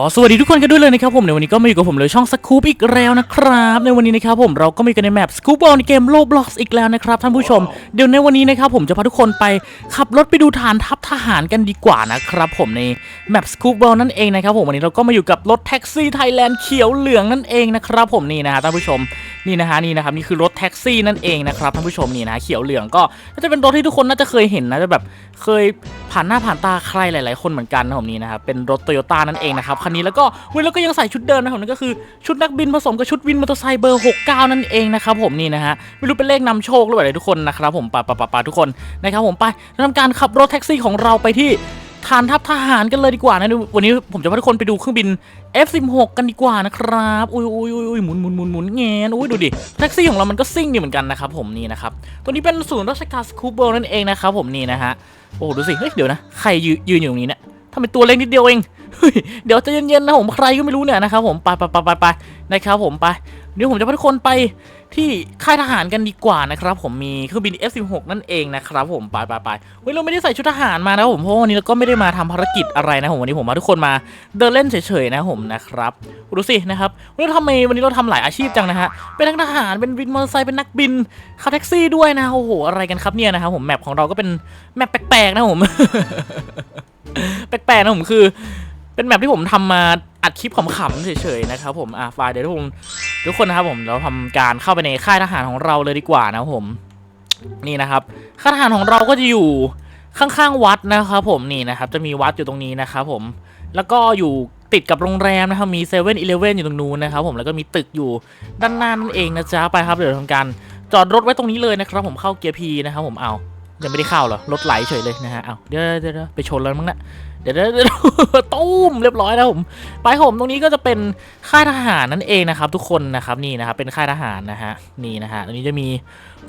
อ๋อสวัสดีทุกคนกันด้วยเลยนะครับผมในวันนี้ก็มาอยู่กับผมเลยช่องสกูปอีกแล้วนะครับในวันนี้นะครับผมเราก็มีกันในแมปสกูปบอลในเกมโลบล็อกอีกแล้วนะครับท่านผู้ชมเดี๋ยวในวันนี้นะครับผมจะพาทุกคนไปขับรถไปดูฐานทัพทหารกันดีกว่านะครับผมในแมปสกูปบอลนั่นเองนะครับผมวันนี้เราก็มาอยู่กับรถแท็กซี่ไทยแลนด์เขียวเหลืองนั่นเองนะครับผมนี่นะฮะท่านผู้ชม นี่นะฮะนี่นะครับนี่คือรถแท็กซี่นั่นเองนะครับท่านผู้ชมนี่นะเขียวเหลืองก็น่าจะเป็นรถที่ทุกคนน่าจะเคยเห็นนะจะแบบเคยผ่านหน้าผ่านตาใครหลาย ๆ คนเหมือนกันนะผมนี่นะครับเป็นรถโตโยต้านั่นเองนะครับคันนี้แล้วก็เว้ยแล้วก็ยังใส่ชุดเดิมนะผมนั่นก็คือชุดนักบินผสมกับชุดวินมอเตอร์ไซค์เบอร์69 นั่นเองนะครับผมนี่นะฮะไม่รู้เป็นเลขนำโชคหรือเปล่าเลยทุกคนนะครับผมปะปะปะปะทุกคนนะครับผมไปทำการขับรถแท็กซี่ของเราไปที่ ฐานทัพทหารกันเลยดีกว่านะวันนี้ผมจะพาทุกคนไปดูเครื่องบิน F16 กันดีกว่านะครับอุ้ยอุ้ยอุ้ยอุ้ยหมุนหมุนหมุนหมุนแงนอุ้ยดูดิแท็กซี่ของเรามันก็ซิ่งดีเหมือนกันนะครับผมนี่นะครับตัวนี้เป็นศูนย์ราชการสคูเบอร์นั่นเองนะครับผมนี่นะฮะโอ้ดูสิเฮ้ยเดี๋ยวนะใครยืนอยู่ตรงนี้เนี่ยทำไมตัวเล็กนิดเดียวเองเดี๋ยวจะเย็นๆนะผมใครก็ไม่รู้เนี่ยนะครับผมไปไปไปไปไปนะครับผมไป ดี๋ยวผมจะพาทุกคนไปที่ค่ายทหารกันดีกว่านะครับ ผมมีเครื่องบิน F16 นั่นเองนะครับผมไปไปไปเฮ้ยเราไม่ได้ใส่ชุดทหารมานะผมเพราะวันนี้เราก็ไม่ได้มาทำภารกิจอะไรนะผมวันนี้ผมมาทุกคนมาเดินเล่นเฉยๆนะผมนะครับดูสินะครับวันนี้เราทำไมวันนี้เราทำหลายอาชีพจังนะฮะเป็นทั้งทหารเป็นวินมอเตอร์ไซค์เป็นนักบินขับแท็กซี่ด้วยนะโอ้โหอะไรกันครับเนี่ยนะครับผมแมปของเราก็เป็นแมปแปลกๆนะผมแปลกๆนะผมคือ เป็นแมปที่ผมทำมาอัดคลิปขำๆเฉยๆนะครับผมอะไฟเดี๋ยวผมทุกคนนะครับผมเราทำการเข้าไปในค่ายทหารของเราเลยดีกว่านะครับผมนี่นะครับค่ายทหารของเราก็จะอยู่ข้างๆวัดนะครับผมนี่นะครับจะมีวัดอยู่ตรงนี้นะครับผมแล้วก็อยู่ติดกับโรงแรมนะครับมีเซเว่นอีเลฟเว่นอยู่ตรงนู้นนะครับผมแล้วก็มีตึกอยู่ด้านหน้านั่นเองนะจ๊ะไปครับเดี๋ยวทำการจอดรถไว้ตรงนี้เลยนะครับผมเข้าเกียร์พีนะครับผมเอายังไม่ได้เข้าเหรอรถไหลเฉยเลยนะฮะเอาเดี๋ยวเดี๋ยวไปชนแล้วมั้งเนะ เดี๋ยวเดี๋ยวตุ้มเรียบร้อยแล้วผมไปผมตรงนี้ก็จะเป็นค่ายทหารนั่นเองนะครับ ทุกคนนะครับนี่นะครับเป็นค่ายทหารนะฮะนี่นะฮะตรงนี้จะมี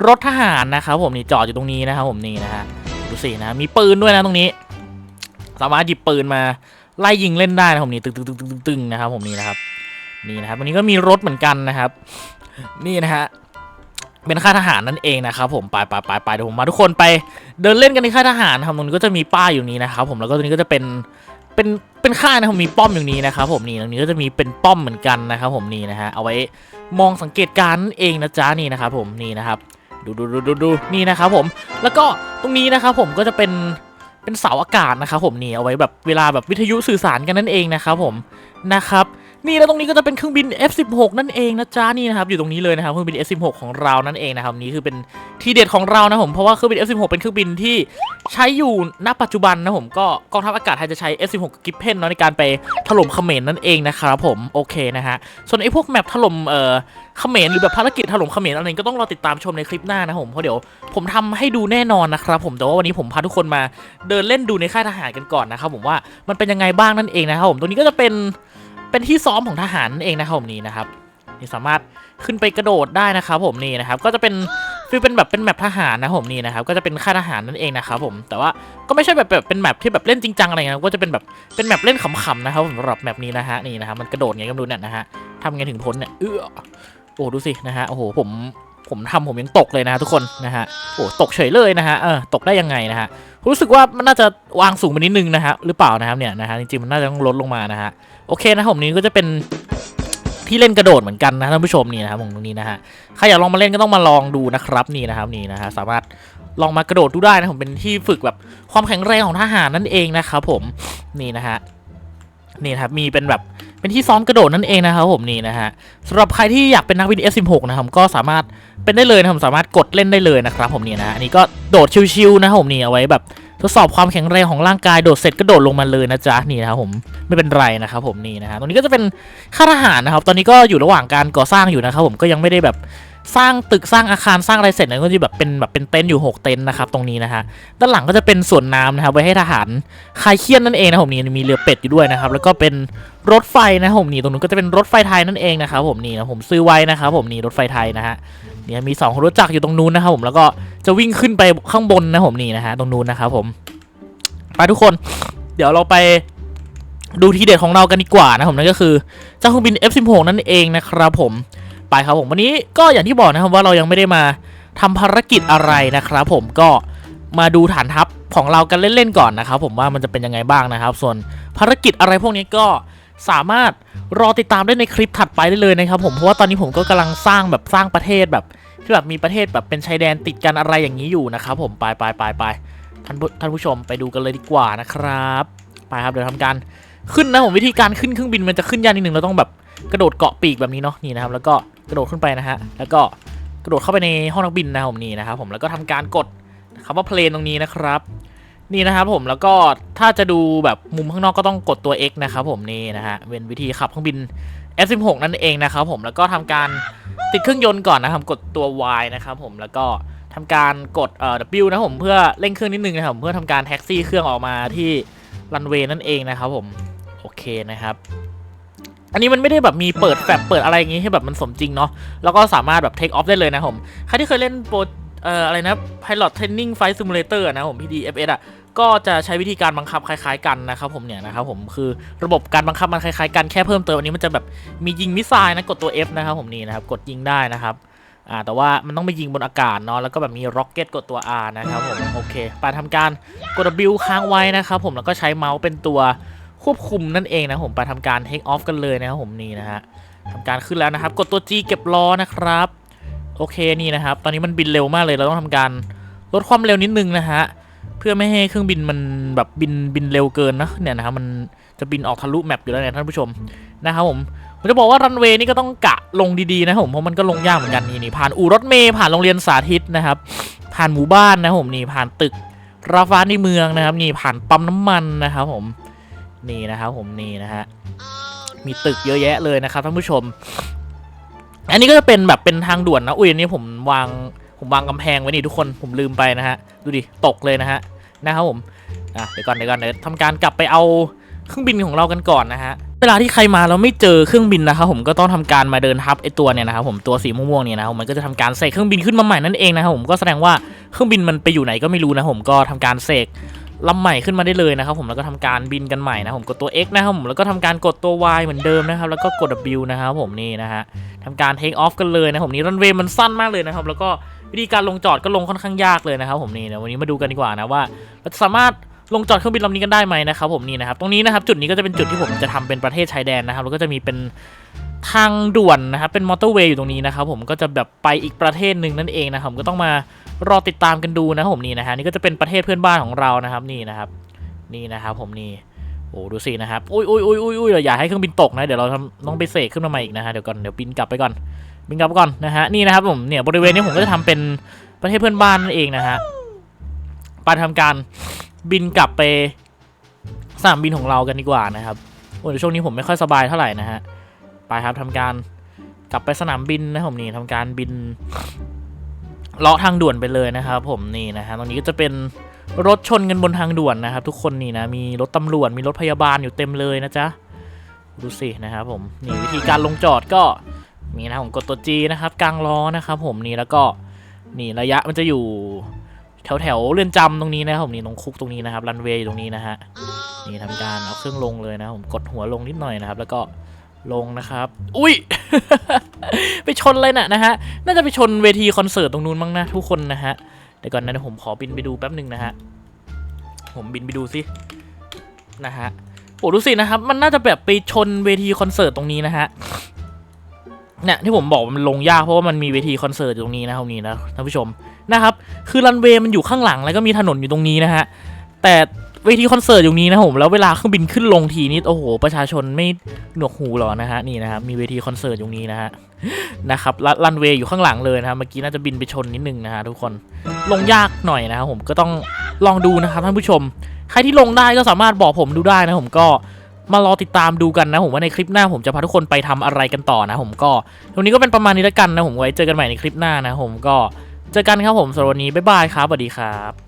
รถทหารนะครับผมนี่จอดอยู่ตรงนี้นะครับผมนี่นะฮะดูสินะมีปืนด้วยนะตรงนี้ สามารถหยิบปืนมาไล่ยิงเล่นได้นะผมนี่ตึงตึงตึงตึงตึงตึงนะครับผมนี่นะครับนี่นะครับวันนี้ก็มีรถเหมือนกันนะครับ นี่นะฮะ เป็นค่ายทหารนั่นเองนะครับผมไปไปไปไปเดี๋ยวผมมาทุกคนไปเดินเล่นกันในค่ายทหารครับตรงนี้ก็จะมีป้ายอยู่นี้นะครับผมแล้วก็ตรงนี้ก็จะเป็นเป็นเป็นค่ายนะครับมีป้อมอยู่นี้นะครับผมนี่ตรงนี้ก็จะมีเป็นป้อมเหมือนกันนะครับผมนี่นะฮะเอาไว้มองสังเกตการณ์นั่นเองนะจ๊ะนี่นะครับผมนี่นะครับดูดูดูดูดูนี่นะครับผมแล้วก็ตรงนี้นะครับผมก็จะเป็นเป็นเสาอากาศนะครับผมนี่เอาไว้แบบเวลาแบบวิทยุสื่อสารกันนั่นเองนะครับผมนะครับ นี่แล้วตรงนี้ก็จะเป็นเครื่องบิน F16 นั่นเองนะจ๊ะนี่นะครับอยู่ตรงนี้เลยนะครับเครื่องบิน F16 ของเรานั่นเองนะครับนี่คือเป็นทีเด็ดของเรานะผมเพราะว่าเครื่องบิน F16 เป็นเครื่องบินที่ใช้อยู่ณปัจจุบันนะผมก็กองทัพอากาศไทยจะใช้ F16 กิฟเพนเนาะในการไปถล่มเขมรนั่นเองนะครับผมโอเคนะฮะส่วนไอ้พวกแมปถล่มเอ่อเขมรหรือแบบภารกิจถล่มเขมรอะไรก็ต้องรอติดตามชมในคลิปหน้านะผมเพราะเดี๋ยวผมทำให้ดูแน่นอนนะครับผมแต่ว่าวันนี้ผมพาทุกคนมาเดินเล่นดูในค่ายทหารกันก่อนนะครับผมว่ามันเป็นยังไงบ้างนั่นเองนะครับผมตรงนี้ก็จะเป็น เป็นที่ซ้อมของทหารนั่นเองนะครับผมนี่นะครับนี่สามารถขึ้นไปกระโดดได้นะครับผมนี่นะครับก็จะเป็นฟีลเป็นแบบเป็นแมปทหารนะผมนี่นะครับก็จะเป็นค่ายทหารนั่นเองนะครับผมแต่ว่าก็ไม่ใช่แบบแบบเป็นแมปที่แบบเล่นจริงจังอะไรเงี้ยก็จะเป็นแบบเป็นแมปเล่นขำๆนะครับสำหรับแมปนี้นะฮะนี่นะครับมันกระโดดไงก็ดูเนี่ยนะฮะทำไงถึงพ้นเนี่ยเออโอ้ดูสินะฮะโอ้โหผม ผมทำผมยังตกเลยนะทุกคนนะฮะโอ้ตกเฉยเลยนะฮะเออตกได้ยังไงนะฮะรู้สึกว่ามันน่าจะวางสูงไปนิดนึงนะฮะหรือเปล่านะครับเนี่ยนะฮะจริงๆมันน่าจะต้องลดลงมานะฮะโอเคนะผมนี้ก็จะเป็นที่เล่นกระโดดเหมือนกันนะท่านผู้ชมนี่นะครับผมตรงนี้นะฮะใครอยากลองมาเล่นก็ต้องมาลองดูนะครับนี่นะครับนี่นะฮะสามารถลองมากระโดดดูได้นะผมเป็นที่ฝึกแบบความแข็งแรงของทหารนั่นเองนะครับผมนี่นะฮะนี่นะครับมีเป็นแบบ เป็นที่ซ้อมกระโดดนั่นเองนะครับผมนี่นะฮะสำหรับใครที่อยากเป็นนักบิน F16 นะครับก็สามารถเป็นได้เลยนะครับสามารถกดเล่นได้เลยนะครับผมนี่นะอันนี้ก็โดดชิวๆนะครับผมนี่เอาไว้แบบทดสอบความแข็งแรงของร่างกายโดดเสร็จก็โดดลงมาเลยนะจ๊ะนี่นะครับผมไม่เป็นไรนะครับผมนี่นะฮะตรงนี้ก็จะเป็นค่ายทหารนะครับ ตอนนี้ก็อยู่ระหว่างการก่อสร้างอยู่นะครับผมก็ยังไม่ได้แบบ สร้างตึกสร้างอาคารสร้างอะไรเสร็จเนะก็จะแบบเป็นแบบเป็นเต็นท์อยู่ 6 เต็นท์นะครับตรงนี้นะฮะด้านหลังก็จะเป็นส่วนน้ำนะครับไว้ให้ทหารคลายเครียดนั่นเองนะผมนี่มีเรือเป็ดอยู่ด้วยนะครับแล้วก็เป็นรถไฟนะผมนี่ตรงนู้นก็จะเป็นรถไฟไทยนั่นเองนะครับผมนี่นะผมซื้อไว้นะครับผมนี่รถไฟไทยนะฮะเนี่ยมีสองรถจักรอยู่ตรงนู้นนะครับผมแล้วก็จะวิ่งขึ้นไปข้างบนนะผมนี่นะฮะตรงนู้นนะครับผมไปทุกคน เดี๋ยวเราไปดูทีเด็ดของเรากันดีกว่านะผมนั่นก็คือเจ้าเครื่องบิน F16 นั่นเองนะครับผม ไปครับผมวันนี้ก็อย่างที่บอกนะครับว่าเรายังไม่ได้มาทำภารกิจอะไรนะครับผมก็มาดูฐานทัพของเรากันเล่นๆก่อนนะครับผมว่ามันจะเป็นยังไงบ้างนะครับ ส่วนภารกิจอะไรพวกนี้ก็สามารถรอติดตามได้ในคลิปถัดไปได้เลยนะครับผมเพราะว่าตอนนี้ผมก็กำลังสร้างแบบสร้างประเทศแบบที่แบบมีประเทศแบบเป็นชายแดนติดกันอะไรอย่างนี้อยู่นะครับผมไปไปไปไปท่านท่านผู้ชมไปดูกันเลยดีกว่านะครับ ไปครับเดี๋ยวทำการขึ้นนะผมวิธีการขึ้นเครื่องบินมันจะขึ้นยากนิดนึงเราต้องแบบ กระโดดเกาะปีกแบบนี้เนาะนี่นะครับแล้วก็กระโดดขึ้นไปนะฮะแล้วก็กระโดดเข้าไปในห้องนักบินนะครับผมนี่นะครับผมแล้วก็ทำการกดคำว่าเพลนตรงนี้นะครับ นี่นะครับผมแล้วก็ถ้าจะดูแบบมุมข้างนอกก็ต้องกดตัว X นะครับผมนี่นะฮะเป็นวิธีขับเครื่องบิน F16 นั่นเองนะครับผมแล้วก็ทำการติดเครื่องยนต์ก่อนนะครับกดตัว Y นะครับผมแล้วก็ทำการกดเอ่อ W นะผมเพื่อเร่งเครื่องนิดนึงนะครับผมเพื่อทำการแท็กซี่เครื่องออกมาที่รันเวย์นั่นเองนะครับผมโอเคนะครับ อันนี้มันไม่ได้แบบมีเปิดแฟลชเปิดอะไรอย่างงี้ให้แบบมันสมจริงเนาะ แล้วก็สามารถแบบเทคออฟได้เลยนะผม ใครที่เคยเล่นโปรเอ่ออะไรนะ Pilot Training Flight Simulator นะผม PDFS อะ ก็จะใช้วิธีการบังคับคล้ายๆกันนะครับผมเนี่ยนะครับผมคือระบบการบังคับมันคล้ายๆกันแค่เพิ่มเติมอันนี้มันจะแบบมียิงมิสไซล์นะกดตัว F นะครับผมนี่นะครับกดยิงได้นะครับอ่าแต่ว่ามันต้องไปยิงบนอากาศเนาะแล้วก็แบบมีร็อกเก็ตกดตัว R นะครับผมโอเคไปทำการกด W ค้างไว้นะครับผมแล้วก็ใช้เมาส์เป็นตัว ควบคุมนั่นเองนะผมไปทำการ take off กันเลยนะครับผมนี่นะฮะทำการขึ้นแล้วนะครับ กดตัว G เก็บล้อนะครับ โอเคนี่นะครับ ตอนนี้มันบินเร็วมากเลยเราต้องทำการลดความเร็วนิดนึงนะฮะเพื่อไม่ให้เครื่องบินมันแบบบินบินเร็วเกินนะเนี่ยนะครับมันจะบินออกทะลุแมปอยู่แล้วเนี่ยท่านผู้ชมนะครับผมผมจะบอกว่ารันเวย์นี่ก็ต้องกะลงดีๆนะผมเพราะมันก็ลงยากเหมือนกันนี่นี่ผ่านอู่รถเมย์ผ่านโรงเรียนสาธิตนะครับ ผ่านหมู่บ้านนะผมนี่ผ่านตึกราฟ้าในเมืองนะครับ นี่ผ่านปั๊มน้ำมันนะครับผม นี่นะครับผมนี่นะฮะมีตึกเยอะแยะเลยนะครับท่านผู้ชม อันนี้ก็จะเป็นแบบเป็นทางด่วนนะอุ้ยอันนี้ผมวางผมวางกำแพงไว้นี่ทุกคนผมลืมไปนะฮะดูดิตกเลยนะฮะนะครับผมอะเดี๋ยวก่อนเดี๋ยวก่อนเดี๋ยวทำการกลับไปเอาเครื่องบินของเรากันก่อนนะฮะเวลาที่ใครมาแล้วไม่เจอเครื่องบินนะครับผมก็ต้องทำการมาเดินทับไอตัวเนี่ยนะครับผมตัวสีม่วงๆเนี่ยนะครับมันก็จะทำการเสกเครื่องบินขึ้นมาใหม่นั่นเองนะครับผมก็แสดงว่าเครื่องบินมันไปอยู่ไหนก็ไม่รู้นะผมก็ทำการเสก ลำใหม่ขึ้นมาได้เลยนะครับผมแล้วก็ทำการบินกันใหม่นะผมกดตัว X นะครับผมแล้วก็ทำการกดตัว Y เหมือนเดิมนะครับแล้วก็กด W นะครับผมนี่นะฮะทำการ take off กันเลยนะผมนี่รันเวย์มันสั้นมากเลยนะครับแล้วก็วิธีการลงจอดก็ลงค่อนข้างยากเลยนะครับผมนี่นะวันนี้มาดูกันดีกว่านะว่าเราจะสามารถลงจอดเครื่องบินลำนี้กันได้ไหมนะครับผมนี่นะครับตรงนี้นะครับจุดนี้ก็จะเป็นจุดที่ผมจะทำเป็นประเทศชายแดนนะครับแล้วก็จะมีเป็นทางด่วนนะครับเป็นมอเตอร์เวย์อยู่ตรงนี้นะครับผมก็จะแบบไปอีกประเทศหนึ่งนั่นเองนะครับผมก็ต้องมา รอติดตามกันดูนะครับผมนี่นะฮะนี่ก็จะเป็นประเทศเพื่อนบ้านของเรานะครับนี่นะครับ นี่นะครับผมนี่โอ้ดูสินะครับอุ้ยอุ้ยอุ้ยอุ้ยอุ้ยอย่าให้เครื่องบินตกนะเดี๋ยวเราทำต้องไปเสกขึ้นมาใหม่อีกนะฮะเดี๋ยวก่อนเดี๋ยวบินกลับไปก่อนบินกลับไปก่อนนะฮะนี่นะครับผมเนี่ยบริเวณนี้ผมก็จะทำเป็นประเทศเพื่อนบ้านนั่นเองนะฮะไปทำการบินกลับไปสนามบินของเรากันดีกว่านะครับโอ้ช่วงนี้ผมไม่ค่อยสบายเท่าไหร่นะฮะไปครับทำการกลับไปสนามบินนะผมนี่ทำการบิน เลาะทางด่วนไปเลยนะครับ ผมนี่นะฮะตรงนี้ก็จะเป็นรถชนกันบนทางด่วนนะครับ ทุกคนนี่นะมีรถตำรวจมีรถพยาบาลอยู่เต็มเลยนะจ๊ะดูสินะครับผมนี่วิธีการลงจอดก็มีนะผมกดตัว G นะครับกลางล้อนะครับ ผมนี่แล้วก็นี่ระยะมันจะอยู่แถวแถวเรือนจำตรงนี้นะครับผมนี่ตรงคุกตรงนี้นะครับรันเวย์อยู่ตรงนี้นะฮะนี่ทำการเอาเครื่องลงเลยนะผมกดหัวลงนิดหน่อยนะครับ แล้วก็ลงนะครับ อุ้ย ไปชนเลยน่ะนะฮะ น่าจะไปชนเวทีคอนเสิร์ตตรงนู้นมั้งนะทุกคนนะฮะ เดี๋ยวก่อนนะเดี๋ยวผมขอบินไปดูแป๊บหนึ่งนะฮะ ผมบินไปดูสินะฮะโอ้ดูสินะครับ มันน่าจะแบบไปชนเวทีคอนเสิร์ตตรงนี้นะฮะเนี่ยที่ผมบอกมันลงยากเพราะว่ามันมีเวทีคอนเสิร์ตตรงนี้นะตรงนี้นะท่านผู้ชมนะครับ คือรันเวย์มันอยู่ข้างหลังแล้วก็มีถนนอยู่ตรงนี้นะฮะแต่เวทีคอนเสิร์ตอยู่นี้นะผมแล้วเวลาเครื่องบินขึ้นลงทีนี้โอ้โหประชาชนไม่หนวกหูหรอนะฮะนี่นะครับมีเวทีคอนเสิร์ตอยู่นี้นะฮะ นะครับล้วรันเวย์อยู่ข้างหลังเลยนะครับเมื่อกี้น่าจะบินไปชนนิดนึงนะฮะทุกคนลงยากหน่อยนะครับผมก็ต้องลองดูนะครับท่านผู้ชม ใครที่ลงได้ก็สามารถบอกผมดูได้นะผมก็มารอติดตามดูกันนะผมว่าในคลิปหน้าผมจะพาทุกคนไปทำอะไรกันต่อนะผมก็ตรงนี้ก็เป็นประมาณนี้แล้วกันนะผมไว้เจอกันใหม่ในคลิปหน้านะผมก็เจอกันครับผมสำหรับวันนี้บ๊ายบายครับสวัสดีครับ